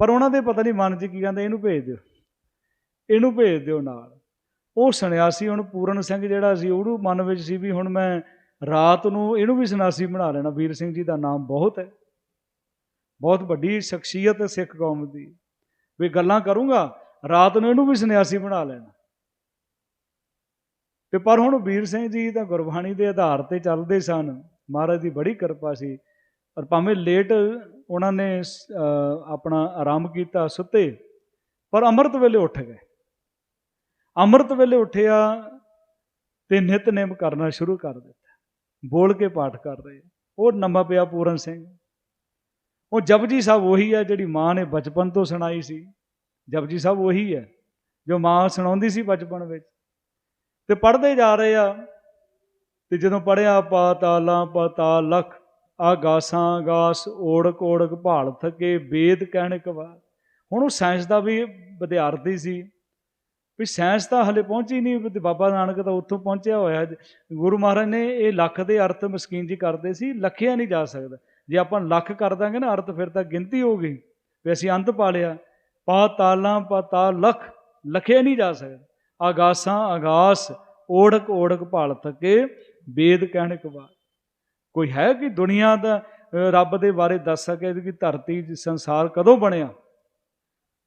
ਪਰ ਉਹਨਾਂ ਦੇ ਪਤਾ ਨਹੀਂ ਮਨ 'ਚ ਕੀ ਕਹਿੰਦੇ, ਇਹਨੂੰ ਭੇਜ ਦਿਓ। ਇਹਨੂੰ ਭੇਜ ਦਿਓ ਨਾਲ। ਉਹ ਸੰਨਿਆਸੀ, ਹੁਣ ਪੂਰਨ ਸਿੰਘ ਜਿਹੜਾ ਸੀ, ਉਹਨੂੰ ਮਨ ਵਿੱਚ ਸੀ ਵੀ ਹੁਣ ਮੈਂ ਰਾਤ ਨੂੰ ਇਹਨੂੰ ਵੀ ਸੰਨਿਆਸੀ ਬਣਾ ਲੈਣਾ। ਵੀਰ ਸਿੰਘ ਜੀ ਦਾ ਨਾਮ ਬਹੁਤ ਹੈ। ਬਹੁਤ ਵੱਡੀ ਸ਼ਖਸੀਅਤ ਹੈ ਸਿੱਖ ਕੌਮ ਦੀ। ਵੀ ਗੱਲਾਂ ਕਰੂੰਗਾ, ਰਾਤ ਨੂੰ ਇਹਨੂੰ ਵੀ ਸੰਨਿਆਸੀ ਬਣਾ ਲੈਣਾ। ਤੇ ਪਰ ਹੁਣ ਵੀਰ ਸਿੰਘ ਜੀ ਤਾਂ ਗੁਰਬਾਣੀ ਦੇ ਆਧਾਰ ਤੇ ਚੱਲਦੇ ਸਨ। ਮਹਾਰਾਜ ਦੀ ਬੜੀ ਕਿਰਪਾ ਸੀ। ਪਰ ਭਾਵੇਂ ਲੇਟ ਉਹਨਾਂ ਨੇ ਆਪਣਾ ਆਰਾਮ ਕੀਤਾ ਸੁੱਤੇ, ਪਰ ਅੰਮ੍ਰਿਤ ਵੇਲੇ ਉੱਠ ਗਏ। ਅੰਮ੍ਰਿਤ ਵੇਲੇ ਉੱਠਿਆ ਤੇ ਨਿਤਨੇਮ ਕਰਨਾ ਸ਼ੁਰੂ ਕਰ ਦਿੱਤਾ। ਬੋਲ ਕੇ ਪਾਠ ਕਰ ਰਹੇ। ਉਹ ਨੰਬਾ ਪਿਆ ਪੂਰਨ ਸਿੰਘ। ਉਹ ਜਪਜੀ ਸਾਹਿਬ ਉਹੀ ਹੈ ਜਿਹੜੀ ਮਾਂ ਨੇ ਬਚਪਨ ਤੋਂ ਸੁਣਾਈ ਸੀ। ਜਪਜੀ ਸਾਹਿਬ ਉਹੀ ਹੈ, ਜੋ ਮਾਂ ਸੁਣਾਉਂਦੀ ਸੀ ਬਚਪਨ ਵਿੱਚ। ਤੇ ਪੜ੍ਹਦੇ ਜਾ ਰਹੇ ਆ, ਤੇ ਜਦੋਂ ਪੜਿਆ ਪਾਤਾਲਾਂ ਪਾਤਾਲ ਲਖ ਆਗਾਸਾਂ ਗਾਸ ਓੜਕ ਓੜਕ ਭਾਲ ਥਕੇ ਵੇਦ ਕਹਿਣ ਕਵਾ ਹੁਣ ਉਹ ਸਾਇੰਸ ਦਾ ਵੀ ਵਿਦਿਆਰਥੀ ਸੀ। ਵੀ ਸਾਇੰਸ ਤਾਂ ਹਲੇ ਪਹੁੰਚੀ ਨਹੀਂ ਬਾਬਾ ਨਾਨਕ ਤਾਂ ਉੱਥੋਂ ਪਹੁੰਚਿਆ ਹੋਇਆ। ਗੁਰੂ ਮਹਾਰਾਜ ਨੇ ਇਹ ਲੱਖ ਦੇ ਅਰਥ ਮਸਕੀਨ ਜੀ ਕਰਦੇ ਸੀ, ਲਖਿਆ ਨਹੀਂ ਜਾ ਸਕਦਾ। ਜੇ ਆਪਾਂ ਲੱਖ ਕਰ ਦਾਂਗੇ ਨਾ ਅਰਥ, ਫਿਰ ਤਾਂ ਗਿਣਤੀ ਹੋ ਗਈ ਵੀ ਅਸੀਂ ਅੰਤ ਪਾ ਲਿਆ। ਪਾਤਾਲਾਂ ਪਾਤਾਲ ਲਖ, ਲਖਿਆ ਨਹੀਂ ਜਾ ਸਕਦਾ। ਆਗਾਸਾਂ ਆਗਾਸ ਓੜਕ ਓੜਕ ਭਾਲ ਥਕੇ ਵੇਦ ਕਹਿਣ ਕਵਾ ਕੋਈ ਹੈ ਕਿ ਦੁਨੀਆ ਦਾ ਰੱਬ ਦੇ ਬਾਰੇ ਦੱਸ ਸਕੇ ਕਿ ਧਰਤੀ, ਸੰਸਾਰ ਕਦੋਂ ਬਣਿਆ?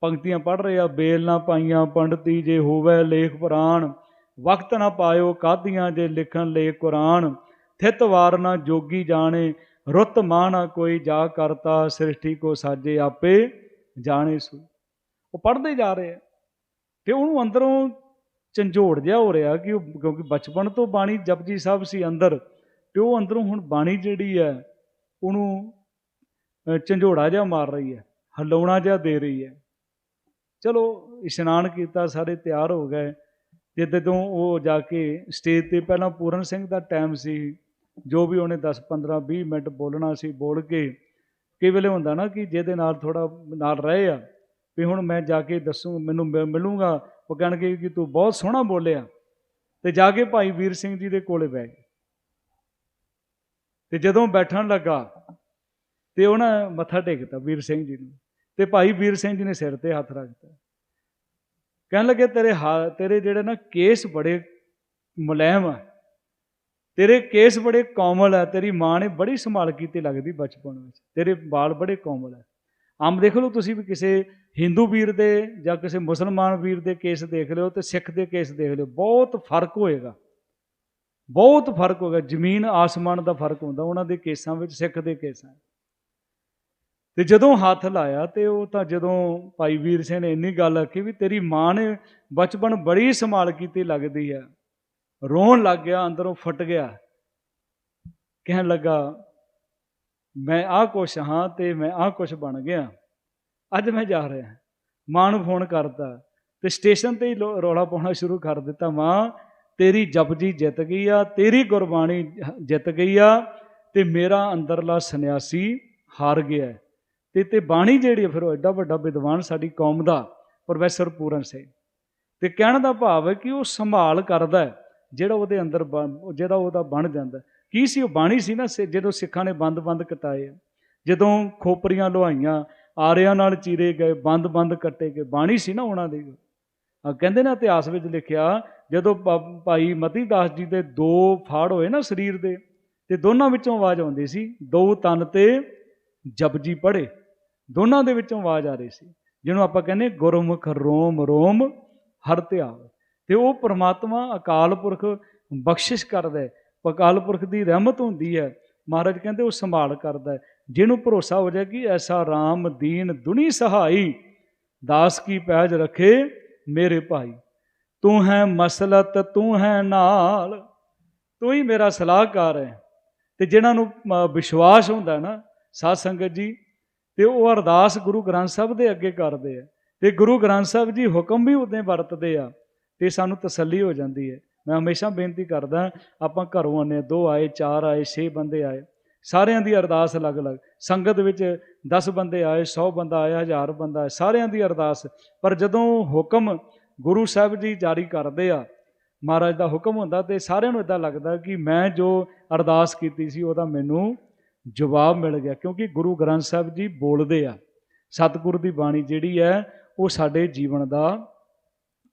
ਪੰਕਤੀਆਂ ਪੜ੍ਹ ਰਹੇ ਆ, ਬੇਲ ਨਾ ਪਾਈਆਂ, ਪੰਡਤੀ ਜੇ ਹੋਵੇ ਲੇਖ ਪੁਰਾਣ, ਵਕਤ ਨਾ ਪਾਇਓ ਕਾਦੀਆਂ ਜੇ ਲਿਖਣ ਲੇਖ ਕੁਰਾਨ, ਥਿਤ ਵਾਰ ਨਾ ਜੋਗੀ ਜਾਣੇ ਰੁੱਤ ਮਾਣਾ ਕੋਈ ਜਾ ਕਰਤਾ ਸ੍ਰਿਸ਼ਟੀ ਕੋ ਸਾਜੇ ਆਪੇ ਜਾਣੇ ਸੋ। ਉਹ ਪੜ੍ਹਦੇ ਜਾ ਰਹੇ ਆ ਤੇ ਉਹਨੂੰ ਅੰਦਰੋਂ ਝੰਜੋੜ ਜਿਹਾ ਹੋ ਰਿਹਾ ਕਿ ਉਹ ਕਿਉਂਕਿ ਬਚਪਨ ਤੋਂ ਬਾਣੀ ਜਪਜੀ ਸਾਹਿਬ ਸੀ ਅੰਦਰ ਤੇ ਉਹ ਅੰਦਰੋਂ ਹੁਣ ਬਾਣੀ ਜਿਹੜੀ ਹੈ ਉਹਨੂੰ ਅ, ਝੰਜੋੜਾ ਜਿਹਾ ਮਾਰ ਰਹੀ ਹੈ ਹਲਾਉਣਾ ਜਿਹਾ ਦੇ ਰਹੀ ਹੈ। ਚਲੋ ਇਸ਼ਨਾਨ ਕੀਤਾ ਸਾਰੇ ਤਿਆਰ ਹੋ ਗਏ। ਤੇ ਜਦੋਂ ਉਹ ਜਾ ਕੇ ਸਟੇਜ ਤੇ ਪਹਿਲਾਂ ਪੂਰਨ ਸਿੰਘ ਦਾ ਟਾਈਮ ਸੀ। ਜੋ ਵੀ ਉਹਨੇ 10 15 20 ਮਿੰਟ ਬੋਲਣਾ ਸੀ, ਬੋਲ ਕੇ ਕਈ ਵੇਲੇ ਹੁੰਦਾ ਨਾ ਕਿ ਜਿਹਦੇ ਨਾਲ ਥੋੜਾ ਨਾਲ ਰਹੇ ਆ, ਵੀ ਹੁਣ ਮੈਂ ਜਾ ਕੇ ਦੱਸੂ, ਮੈਨੂੰ ਮਿ- ਮਿਲੂੰਗਾ, ਉਹ ਕਹਿਣਗੇ ਕਿ ਤੂੰ ਬਹੁਤ ਸੋਹਣਾ ਬੋਲਿਆ। ਤੇ ਜਾ ਕੇ ਭਾਈ ਵੀਰ ਸਿੰਘ ਜੀ ਦੇ ਕੋਲੇ ਬਹਿ ਗਏ। ਤੇ ਜਦੋਂ ਬੈਠਣ ਲੱਗਾ, ਤੇ ਉਹਨਾਂ ਮੱਥਾ ਟੇਕਤਾ ਵੀਰ ਸਿੰਘ ਜੀ ਨੂੰ, ਤੇ ਭਾਈ ਵੀਰ ਸਿੰਘ ਜੀ ਨੇ ਸਿਰ ਤੇ ਹੱਥ ਰੱਖਤਾ ਕਹਿਣ ਲੱਗੇ, ਤੇਰੇ ਹਾ- ਤੇਰੇ ਜਿਹੜੇ ਨਾ ਕੇਸ ਬੜੇ ਮੁਲਾਇਮ ਆ ਤੇਰੇ ਕੇਸ ਬੜੇ ਕੋਮਲ ਆ, ਤੇਰੀ ਮਾਂ ਨੇ ਬੜੀ ਸੰਭਾਲ ਕੀਤੀ ਲੱਗਦੀ ਬਚਪਨ ਵਿੱਚ। ਤੇਰੇ ਵਾਲ ਬੜੇ ਕੋਮਲ ਆ। ਆਮ ਦੇਖ ਲਓ ਤੁਸੀਂ ਵੀ ਕਿਸੇ ਹਿੰਦੂ ਵੀਰ ਦੇ ਜਾਂ ਕਿਸੇ ਮੁਸਲਮਾਨ ਵੀਰ ਦੇ ਕੇਸ ਦੇਖ ਲਿਓ ਤੇ ਸਿੱਖ ਦੇ ਕੇਸ ਦੇਖ ਲਿਓ, ਬਹੁਤ ਫ਼ਰਕ ਹੋਏਗਾ। ਬਹੁਤ ਫ਼ਰਕ ਹੋਗਾ ਜ਼ਮੀਨ ਆਸਮਾਨ ਦਾ ਫ਼ਰਕ ਹੁੰਦਾ, ਉਹਨਾਂ ਦੇ ਕੇਸਾਂ ਵਿੱਚ ਸਿੱਖ ਦੇ ਕੇਸਾਂ ਤੇ ਜਦੋਂ ਹੱਥ ਲਾਇਆ ਤੇ ਉਹ ਤਾਂ ਜਦੋਂ ਭਾਈ ਵੀਰ ਸਿੰਘ ਨੇ ਇੰਨੀ ਗੱਲ ਆਖੀ ਵੀ ਤੇਰੀ ਮਾਂ ਨੇ ਬਚਪਨ ਬੜੀ ਸੰਭਾਲ ਕੀਤੀ ਲੱਗਦੀ ਹੈ ਰੋਣ ਲੱਗ ਗਿਆ, ਅੰਦਰੋਂ ਫਟ ਗਿਆ। ਕਹਿਣ ਲੱਗਾ, ਮੈਂ ਆਹ ਕੁਛ ਹਾਂ ਤੇ ਮੈਂ ਆਹ ਕੁਛ ਬਣ ਗਿਆ। ਅੱਜ ਮੈਂ ਜਾ ਰਿਹਾ ਮਾਂ ਨੂੰ ਫੋਨ ਕਰਤਾ ਤੇ ਸਟੇਸ਼ਨ ਤੇ ਹੀ ਲੋ- ਰੌਲਾ ਪਾਉਣਾ ਸ਼ੁਰੂ ਕਰ ਦਿੱਤਾ। ਮਾਂ, ਤੇਰੀ ਜਪਜੀ ਜਿੱਤ ਗਈ ਆ, ਤੇਰੀ ਗੁਰਬਾਣੀ ਜਿੱਤ ਗਈ ਆ ਤੇ ਮੇਰਾ ਅੰਦਰਲਾ ਸੰਨਿਆਸੀ ਹਾਰ ਗਿਆ ਹੈ। ਤੇ ਤੇ ਬਾਣੀ ਜਿਹੜੀ ਆ, ਫਿਰ ਉਹ ਐਡਾ ਵੱਡਾ ਵਿਦਵਾਨ ਸਾਡੀ ਕੌਮ ਦਾ ਪ੍ਰੋਫੈਸਰ ਪੂਰਨ ਸਿੰਘ। ਤੇ ਕਹਿਣ ਦਾ ਭਾਵ ਹੈ ਕਿ ਉਹ ਸੰਭਾਲ ਕਰਦਾ ਹੈ। ਜਿਹੜਾ ਉਹਦੇ ਅੰਦਰ ਬਣ- ਉਹ ਜਿਹੜਾ ਉਹਦਾ ਬਣ ਜਾਂਦਾ। ਕੀ ਸੀ ਉਹ ਬਾਣੀ ਸੀ ਨਾ, ਸਿ- ਜਦੋਂ ਸਿੱਖਾਂ ਨੇ ਬੰਦ-ਬੰਦ ਕਟਾਏ, ਜਦੋਂ ਖੋਪਰੀਆਂ ਲੋਹਾਈਆਂ, ਆਰਿਆਂ ਨਾਲ ਚੀਰੇ ਗਏ, ਬੰਦ-ਬੰਦ ਕੱਟੇ ਗਏ, ਬਾਣੀ ਸੀ ਨਾ ਉਹਨਾਂ ਦੀ। ਕਹਿੰਦੇ ਨੇ ਇਤਿਹਾਸ ਵਿੱਚ ਲਿਖਿਆ, ਜਦੋਂ ਪ- ਭਾਈ ਮਤੀ ਦਾਸ ਜੀ ਦੇ ਦੋ ਫਾੜ ਹੋਏ ਨਾ ਸਰੀਰ ਦੇ, ਤੇ ਦੋਨਾਂ ਵਿੱਚੋਂ ਆਵਾਜ਼ ਆਉਂਦੀ ਸੀ, ਦੋ ਤਨ ਤੇ ਜਪਜੀ ਪੜੇ ਦੋਨਾਂ ਦੇ ਵਿੱਚੋਂ ਆਵਾਜ਼ ਆ ਰਹੀ ਸੀ, ਜਿਹਨੂੰ ਆਪਾਂ ਕਹਿੰਦੇ ਗੁਰਮੁਖ ਰੋਮ ਰੋਮ ਹਰ ਧਿਆਵ ਤੇ ਉਹ ਪ੍ਰਮਾਤਮਾ ਅਕਾਲ ਪੁਰਖ ਬਖਸ਼ਿਸ਼ ਕਰਦਾ ਹੈ, ਅਕਾਲ ਪੁਰਖ ਦੀ ਰਹਿਮਤ ਹੁੰਦੀ ਹੈ। ਮਹਾਰਾਜ ਕਹਿੰਦੇ ਉਹ ਸੰਭਾਲ ਕਰਦਾ ਜਿਹਨੂੰ ਭਰੋਸਾ ਹੋ ਜਾਏ ਕਿ ਐਸਾ ਰਾਮ ਦੀਨ ਦੁਨੀ ਸਹਾਈ, ਦਾਸ ਕੀ ਪੈਜ ਰੱਖੇ ਮੇਰੇ ਭਾਈ। ਤੂੰ ਹੈ ਮਸਲਤ, ਤੂੰ ਹੈ ਨਾਲ, ਤੂੰ ਹੀ ਮੇਰਾ ਸਲਾਹਕਾਰ ਹੈ। ਤੇ ਜਿਨ੍ਹਾਂ ਨੂੰ ਵਿਸ਼ਵਾਸ ਹੁੰਦਾ ਨਾ ਸਾਧ ਸੰਗਤ ਜੀ, ਤੇ ਉਹ ਅਰਦਾਸ ਗੁਰੂ ਗ੍ਰੰਥ ਸਾਹਿਬ ਦੇ ਅੱਗੇ ਕਰਦੇ ਆ। ਤੇ ਗੁਰੂ ਗ੍ਰੰਥ ਸਾਹਿਬ ਜੀ ਹੁਕਮ ਵੀ ਉਦੋਂ ਵਰਤਦੇ ਆ। ਤੇ ਸਾਨੂੰ ਤਸੱਲੀ ਹੋ ਜਾਂਦੀ ਹੈ। ਮੈਂ ਹਮੇਸ਼ਾ ਬੇਨਤੀ ਕਰਦਾ ਆਪਾਂ ਘਰੋਂ ਆਨੇ ਦੋ ਆਏ, ਚਾਰ ਆਏ, ਛੇ ਬੰਦੇ ਆਏ। ਸਾਰਿਆਂ ਦੀ ਅਰਦਾਸ ਅਲੱਗ-ਅਲੱਗ। ਸੰਗਤ ਵਿੱਚ 10 ਬੰਦੇ ਆਏ 100 ਬੰਦਾ ਆਇਆ 1000 ਬੰਦਾ ਆਇਆ, ਸਾਰਿਆਂ ਦੀ ਅਰਦਾਸ। ਪਰ ਜਦੋਂ ਹੁਕਮ ਗੁਰੂ ਸਾਹਿਬ ਜੀ ਜਾਰੀ ਕਰਦੇ ਆ, ਮਹਾਰਾਜ ਦਾ ਹੁਕਮ ਹੁੰਦਾ ਤੇ ਸਾਰਿਆਂ ਨੂੰ ਇਦਾਂ ਲੱਗਦਾ ਕਿ ਮੈਂ ਜੋ ਅਰਦਾਸ ਕੀਤੀ ਸੀ, ਉਹਦਾ ਮੈਨੂੰ ਜਵਾਬ ਮਿਲ ਗਿਆ। ਕਿਉਂਕਿ ਗੁਰੂ ਗ੍ਰੰਥ ਸਾਹਿਬ ਜੀ ਬੋਲਦੇ ਆ, ਸਤਿਗੁਰ ਦੀ ਬਾਣੀ ਜਿਹੜੀ ਹੈ, ਉਹ ਸਾਡੇ ਜੀਵਨ ਦਾ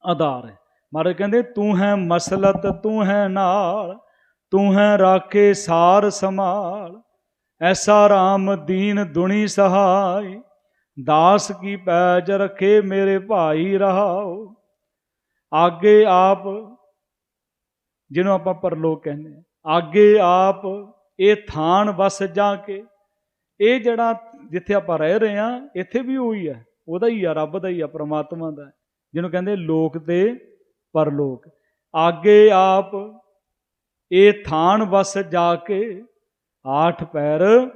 ਆਧਾਰ ਹੈ। ਮਹਾਰਾਜ ਕਹਿੰਦੇ, ਤੂੰ ਹੈ ਮਸਲਤ, ਤੂੰ ਹੈ ਨਾਲ, ਤੂੰ ਹੈ ਰਾਖੇ ਸਾਰ ਸਮਾਲ ਐਸਾ RAM ਦੀਨ ਦੁਨੀ ਸਹਾਈ, ਦਾਸ ਕੀ ਪੈਜ ਰਖੇ ਮੇਰੇ ਭਾਈ ਰਹਾਓ ਆਗੇ ਆਪ, ਜਿਹਨੂੰ ਆਪਾਂ ਪਰਲੋਕ ਕਹਿੰਦੇ ਆ ਆਗੇ ਆਪ ਇਹ ਥਾਨ ਵਸ ਜਾ ਕੇ, ਇਹ ਜਿਹੜਾ ਜਿੱਥੇ ਆਪਾਂ ਰਹਿ ਰਹੇ ਆ ਇੱਥੇ ਵੀ ਉਹੀ ਹੈ, ਉਹਦਾ ਹੀ ਆ, ਰੱਬ ਦਾ ਹੀ ਆ, ਪ੍ਰਮਾਤਮਾ ਦਾ। ਜਿਹਨੂੰ ਕਹਿੰਦੇ ਲੋਕ ਤੇ ਪਰਲੋਕ ਆਗੇ ਆਪ ਇਹ ਥਾਨ ਵਸ ਜਾ ਕੇ ਆਠ ਪੈਰ,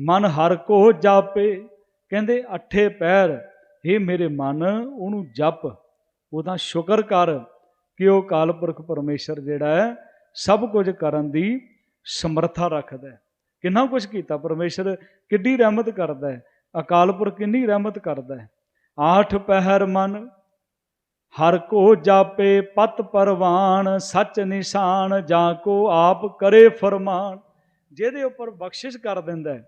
ਮਨ ਹਰ ਕੋ ਜਾਪੇ। ਕਹਿੰਦੇ, ਅੱਠੇ ਪੈਰ हे ਮੇਰੇ ਮਨ, ਉਹਨੂੰ ਜਪ। ਉਹਦਾ ਸ਼ੁਕਰ ਕਰ ਕਿ ਉਹ ਕਾਲਪੁਰਖ ਪਰਮੇਸ਼ਰ ਜਿਹੜਾ ਹੈ, ਸਭ ਕੁਝ ਕਰਨ ਦੀ ਸਮਰੱਥਾ ਰੱਖਦਾ ਹੈ। ਕਿੰਨਾ ਕੁਝ ਕੀਤਾ ਪਰਮੇਸ਼ਰ, ਕਿੱਡੀ ਰਹਿਮਤ ਕਰਦਾ ਹੈ। ਅਕਾਲ ਪੁਰਖ ਕਿੰਨੀ ਰਹਿਮਤ ਕਰਦਾ ਹੈ। ਆਠ ਪਹਿਰ ਮਨ ਹਰ ਕੋ ਜਾਪੇ ਪਤ ਪਰਵਾਨ ਸੱਚ ਨਿਸ਼ਾਨ, ਜਾਂ ਕੋ ਆਪ ਕਰੇ ਫਰਮਾਨ। ਜਿਹਦੇ ਉੱਪਰ ਬਖਸ਼ਿਸ਼ ਕਰ ਦਿੰਦਾ ਹੈ,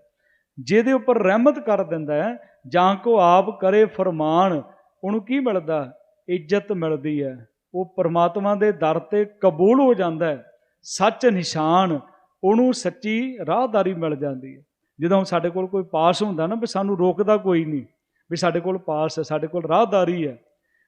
ਜਿਹਦੇ ਉੱਪਰ ਰਹਿਮਤ ਕਰ ਦਿੰਦਾ ਹੈ, ਜਾਂ ਕੋ ਆਪ ਕਰੇ ਫਰਮਾਨ, ਉਹਨੂੰ ਕੀ ਮਿਲਦਾ? ਇੱਜ਼ਤ ਮਿਲਦੀ ਹੈ। ਉਹ ਪਰਮਾਤਮਾ ਦੇ ਦਰ ਤੇ ਕਬੂਲ ਹੋ ਜਾਂਦਾ ਹੈ। ਸੱਚ ਨਿਸ਼ਾਨ, ਉਹਨੂੰ ਸੱਚੀ ਰਾਹਦਾਰੀ ਮਿਲ ਜਾਂਦੀ ਹੈ। ਜਦੋਂ ਸਾਡੇ ਕੋਲ ਕੋਈ ਪਾਸ ਹੁੰਦਾ ਨਾ, ਵੀ ਸਾਨੂੰ ਰੋਕਦਾ ਕੋਈ ਨਹੀਂ, ਵੀ ਸਾਡੇ ਕੋਲ ਪਾਸ ਹੈ, ਸਾਡੇ ਕੋਲ ਰਾਹਦਾਰੀ ਹੈ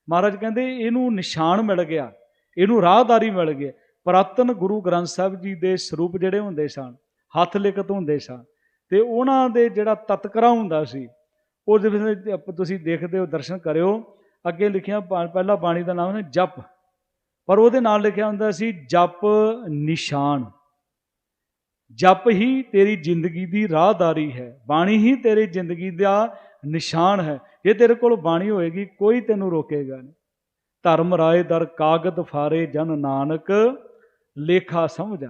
ਮਹਾਰਾਜ ਕਹਿੰਦੇ ਇਹਨੂੰ ਨਿਸ਼ਾਨ ਮਿਲ ਗਿਆ, ਇਹਨੂੰ ਰਾਹਦਾਰੀ ਮਿਲ ਗਈ। ਪ੍ਰਾਤਨ ਗੁਰੂ ਗ੍ਰੰਥ ਸਾਹਿਬ ਜੀ ਦੇ ਸਰੂਪ ਜਿਹੜੇ ਹੁੰਦੇ ਸਨ, ਹੱਥ ਲਿਖਤ ਹੁੰਦੇ ਸਨ, ਤੇ ਉਹਨਾਂ ਦੇ ਜਿਹੜਾ ਤਤਕਰਾ ਹੁੰਦਾ ਸੀ, ਉਹ ਜਿਵੇਂ ਤੁਸੀਂ ਦੇਖਦੇ ਹੋ, ਦਰਸ਼ਨ ਕਰਿਓ, ਅੱਗੇ ਲਿਖਿਆ ਪਾ- ਪਹਿਲਾ ਬਾਣੀ ਦਾ ਨਾਮ ਹੈ ਜਪ। ਪਰ ਉਹਦੇ ਨਾਲ ਲਿਖਿਆ ਹੁੰਦਾ ਸੀ ਜਪ ਨਿਸ਼ਾਨ। ਜਪ ਹੀ ਤੇਰੀ ਜ਼ਿੰਦਗੀ ਦੀ ਰਾਹਦਾਰੀ ਹੈ, ਬਾਣੀ ਹੀ ਤੇਰੀ ਜ਼ਿੰਦਗੀ ਦਾ ਨਿਸ਼ਾਨ ਹੈ। ਜੇ ਤੇਰੇ ਕੋਲ ਬਾਣੀ ਹੋਏਗੀ, ਕੋਈ ਤੈਨੂੰ ਰੋਕੇਗਾ ਨਹੀਂ। ਧਰਮ ਰਾਏ ਦਰ ਕਾਗਦ ਫਾਰੇ ਜਨ ਨਾਨਕ, ਲੇਖਾ ਸਮਝਾ।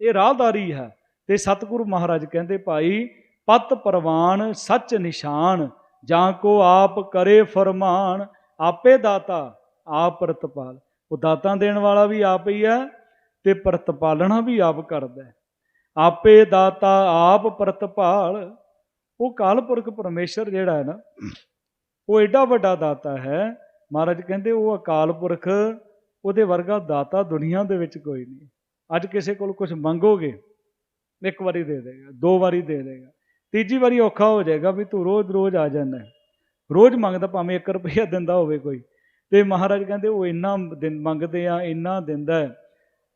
ਇਹ ਰਾਹਦਾਰੀ ਹੈ ਤੇ ਸਤਿਗੁਰੂ ਮਹਾਰਾਜ ਕਹਿੰਦੇ, ਭਾਈ, ਪਤ ਪ੍ਰਵਾਨ, ਸੱਚ ਨਿਸ਼ਾਨ, ਜਾਂ ਕੋ ਆਪ ਕਰੇ ਫਰਮਾਨ, ਆਪੇ ਦਾਤਾ, ਆਪ ਪ੍ਰਤਪਾਲ। ਉਹ ਦਾਤਾ ਦੇਣ ਵਾਲਾ ਵੀ ਆਪ ਹੀ ਹੈ ਤੇ ਪ੍ਰਤਪਾਲਣਾ ਵੀ ਆਪ ਕਰਦਾ ਆਪੇ ਦਾਤਾ, ਆਪ ਪ੍ਰਤਪਾਲ। ਉਹ ਕਾਲ ਪੁਰਖ ਪਰਮੇਸ਼ਰ ਜਿਹੜਾ ਹੈ ਨਾ, ਉਹ ਐਡਾ ਵੱਡਾ ਦਾਤਾ ਹੈ। ਮਹਾਰਾਜ ਕਹਿੰਦੇ ਉਹ ਅਕਾਲ ਪੁਰਖ, ਉਹਦੇ ਵਰਗਾ ਦਾਤਾ ਦੁਨੀਆ ਦੇ ਵਿੱਚ ਕੋਈ ਨਹੀਂ। ਅੱਜ ਕਿਸੇ ਕੋਲ ਕੁਝ ਮੰਗੋਗੇ, ਇੱਕ ਵਾਰੀ ਦੇ ਦੇਗਾ, ਦੋ ਵਾਰੀ ਦੇ ਦੇਗਾ, ਤੀਜੀ ਵਾਰੀ ਔਖਾ ਹੋ ਜਾਏਗਾ ਵੀ ਤੂੰ ਰੋਜ਼ ਰੋਜ਼ ਆ ਜਾਂਦਾ ਰੋਜ਼ ਮੰਗਦਾ, ਭਾਵੇਂ 1 ਰੁਪਈਆ ਦਿੰਦਾ ਹੋਵੇ ਕੋਈ। ਤੇ ਮਹਾਰਾਜ ਕਹਿੰਦੇ ਉਹ ਇੰਨਾ ਦਿਨ ਮੰਗਦੇ ਆ, ਇੰਨਾ ਦਿੰਦਾ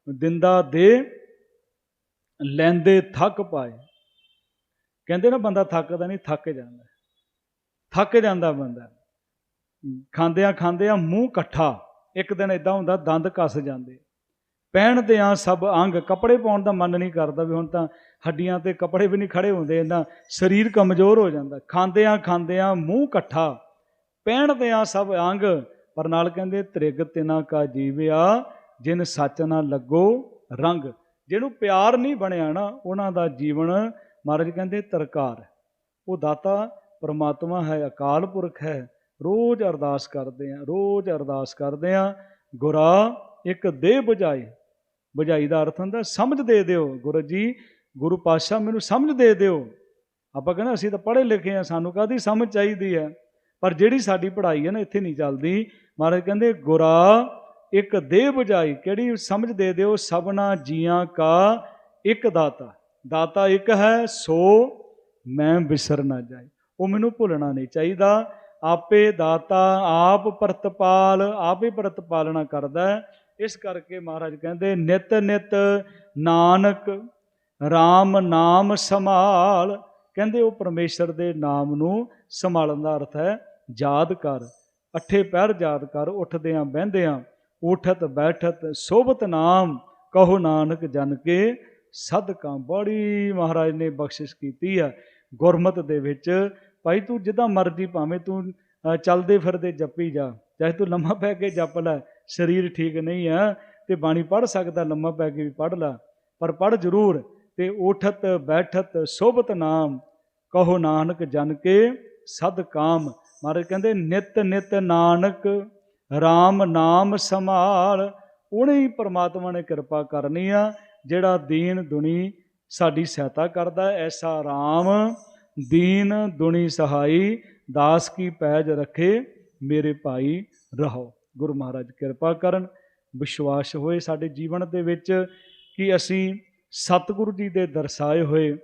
ਦਿੰਦਾ ਦੇ, ਲੈਂਦੇ ਥੱਕ ਪਾਏ। ਕਹਿੰਦੇ ਨਾ ਬੰਦਾ ਥੱਕਦਾ ਨਹੀਂ, ਥੱਕ ਜਾਂਦਾ। ਥੱਕ ਜਾਂਦਾ ਬੰਦਾ। ਖਾਂਦਿਆਂ ਖਾਂਦਿਆਂ ਮੂੰਹ ਇਕੱਠਾ, ਇੱਕ ਦਿਨ ਇਦਾਂ ਹੁੰਦਾ ਦੰਦ ਕੱਸ ਜਾਂਦੇ। ਪਹਿਣ ਪਹਿਨਦਿਆਂ ਸਭ ਅੰਗ, ਕੱਪੜੇ ਪਾਉਣ ਦਾ ਮਨ ਨਹੀਂ ਕਰਦਾ ਵੀ ਹੁਣ ਤਾਂ ਹੱਡੀਆਂ ਤੇ ਕੱਪੜੇ ਵੀ ਨਹੀਂ ਖੜੇ ਹੁੰਦੇ, ਇੰਨਾ ਸਰੀਰ ਕਮਜ਼ੋਰ ਹੋ ਜਾਂਦਾ। ਖਾਂਦਿਆਂ ਖਾਂਦਿਆਂ ਮੂੰਹ ਇਕੱਠਾ ਪਹਿਨਦਿਆਂ ਸਭ ਅੰਗ, ਪਰ ਨਾਲ ਕਹਿੰਦੇ ਤ੍ਰਿਗ ਤਿਨਾ ਕਾ ਜੀਵਿਆ, ਜਿਨ ਸੱਚ ਨਾ ਲੱਗੋ ਰੰਗ। ਜਿਹਨੂੰ ਪਿਆਰ ਨਹੀਂ ਬਣਿਆ ਨਾ, ਉਹਨਾਂ ਦਾ ਜੀਵਨ ਮਹਾਰਾਜ ਕਹਿੰਦੇ ਤਰਕਾਰ। ਉਹ ਦਾਤਾ ਪਰਮਾਤਮਾ ਹੈ, ਅਕਾਲ ਪੁਰਖ ਹੈ, ਰੋਜ਼ ਅਰਦਾਸ ਕਰਦੇ ਆ ਰੋਜ਼ ਅਰਦਾਸ ਕਰਦੇ ਆ ਗੁਰਾ ਇੱਕ ਦੇ ਬੁਝਾਈ। ਬੁਝਾਈ ਦਾ ਅਰਥ ਹੁੰਦਾ ਸਮਝ ਦੇ ਦਿਓ, ਗੁਰੂ ਜੀ, ਗੁਰੂ ਪਾਤਸ਼ਾਹ ਮੈਨੂੰ ਸਮਝ ਦੇ ਦਿਓ। ਆਪਾਂ ਕਹਿੰਦੇ ਅਸੀਂ ਤਾਂ ਪੜ੍ਹੇ ਲਿਖੇ ਆ ਸਾਨੂੰ ਕਾਦੀ ਸਮਝ ਚਾਹੀਦੀ ਹੈ? ਪਰ ਜਿਹੜੀ ਸਾਡੀ ਪੜ੍ਹਾਈ ਹੈ ਨਾ, ਇੱਥੇ ਨਹੀਂ ਚੱਲਦੀ। ਮਹਾਰਾਜ ਕਹਿੰਦੇ ਗੁਰਾ ਇੱਕ ਦੇ ਬੁਝਾਈ, ਕਿਹੜੀ ਸਮਝ ਦੇ ਦਿਓ? ਸਭਨਾ ਜੀਆਂ ਕਾ ਇੱਕ ਦਾਤਾ। ਦਾਤਾ ਇੱਕ ਹੈ, ਸੋ ਮੈਂ ਵਿਸਰ ਨਾ ਜਾਏ। ਉਹ ਮੈਨੂੰ ਭੁੱਲਣਾ ਨਹੀਂ ਚਾਹੀਦਾ। ਆਪੇ ਦਾਤਾ ਆਪ ਪ੍ਰਤਪਾਲ, ਆਪੇ ਪ੍ਰਤਪਾਲਣਾ ਕਰਦਾ ਇਸ ਕਰਕੇ ਮਹਾਰਾਜ ਕਹਿੰਦੇ, ਨਿਤ ਨਿਤ ਨਾਨਕ RAM ਨਾਮ ਸੰਭਾਲ। ਕਹਿੰਦੇ ਉਹ ਪਰਮੇਸ਼ਰ ਦੇ ਨਾਮ ਨੂੰ ਸੰਭਾਲਣ ਦਾ ਅਰਥ ਹੈ, ਯਾਦ ਕਰ। ਅੱਠੇ ਪਹਿਰ ਯਾਦ ਕਰ, ਉੱਠਦਿਆਂ ਬਹਿੰਦਿਆਂ, ਉਠਤ ਬੈਠਤ ਸੋਭਤ ਨਾਮ, ਕਹੋ ਨਾਨਕ ਜਨ ਕੇ। ਸਦਕਾ ਬੜੀ ਮਹਾਰਾਜ ਨੇ ਬਖਸ਼ਿਸ਼ ਕੀਤੀ ਆ ਗੁਰਮਤ ਦੇ ਵਿੱਚ। ਭਾਈ ਤੂੰ ਜਿੱਦਾਂ ਮਰਜ਼ੀ ਭਾਵੇਂ ਤੂੰ ਚੱਲਦੇ ਫਿਰਦੇ ਜੱਪੀ ਜਾ, ਚਾਹੇ ਤੂੰ ਲੰਮਾ ਪੈ ਕੇ ਜਪ ਲੈ, ਸਰੀਰ ਠੀਕ ਨਹੀਂ ਆ ਤੇ ਬਾਣੀ ਪੜ ਸਕਦਾ, ਲੰਮਾ ਪੈ ਕੇ ਵੀ ਪੜ ਲੈ, ਪਰ ਪੜ ਜ਼ਰੂਰ ਤੇ ਉਠਤ ਬੈਠਤ ਸੋਭਤ ਨਾਮ, ਕਹੋ ਨਾਨਕ ਜਨ ਕੇ ਸਦ ਕਾਮ ਮਹਾਰਾਜ ਕਹਿੰਦੇ, ਨਿਤ ਨਿਤ ਨਾਨਕ RAM ਨਾਮ ਸੰਭਾਲ, ਉਹਨੇ ਹੀ ਪ੍ਰਮਾਤਮਾ ਨੇ ਕਿਰਪਾ ਕਰਨੀ ਆ। ਜਿਹੜਾ ਦੀਨ ਦੁਨੀ ਸਾਡੀ ਸਹਾਇਤਾ ਕਰਦਾ ਐਸਾ RAM ਦੀਨ ਦੁਨੀ ਸਹਾਈ, ਦਾਸ ਕੀ ਪੈਜ ਰੱਖੇ ਮੇਰੇ ਭਾਈ ਰਹੋ। ਗੁਰੂ ਮਹਾਰਾਜ ਕਿਰਪਾ ਕਰਨ, ਵਿਸ਼ਵਾਸ ਹੋਏ ਸਾਡੇ ਜੀਵਨ ਦੇ ਵਿੱਚ ਕਿ ਅਸੀਂ ਸਤਿਗੁਰੂ ਜੀ ਦੇ ਦਰਸਾਏ ਹੋਏ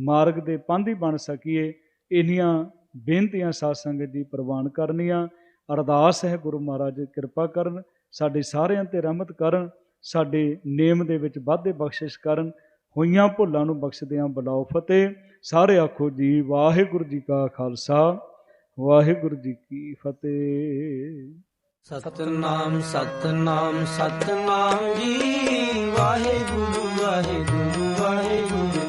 ਮਾਰਗ ਦੇ ਪੰਧੀ ਬਣ ਸਕੀਏ। ਇੰਨੀਆਂ ਬੇਨਤੀਆਂ ਸਾਧ ਸੰਗਤ ਦੀ ਪ੍ਰਵਾਨ ਕਰਨੀਆਂ। ਅਰਦਾਸ ਹੈ ਗੁਰੂ ਮਹਾਰਾਜ ਕਿਰਪਾ ਕਰਨ, ਸਾਡੇ ਸਾਰਿਆਂ ਤੇ ਰਹਿਮਤ ਕਰਨ। ਸਾਡੇ ਨੇਮ ਦੇ ਵਿੱਚ ਵਾਧੇ ਬਖਸ਼ਿਸ਼ ਕਰਨ, ਹੋਈਆਂ ਭੁੱਲਾਂ ਨੂੰ ਬਖਸ਼ਦਿਆਂ ਬੁਲਾਓ ਫਤਿਹ। ਸਾਰੇ ਆਖੋ ਜੀ, ਵਾਹਿਗੁਰੂ ਜੀ ਕਾ ਖਾਲਸਾ, ਵਾਹਿਗੁਰੂ ਜੀ ਕੀ ਫਤਿਹ। ਸਤਨਾਮ ਸਤਨਾਮ ਸਤਨਾਮ ਜੀ, ਵਾਹਿਗੁਰੂ ਵਾਹਿਗੁਰੂ।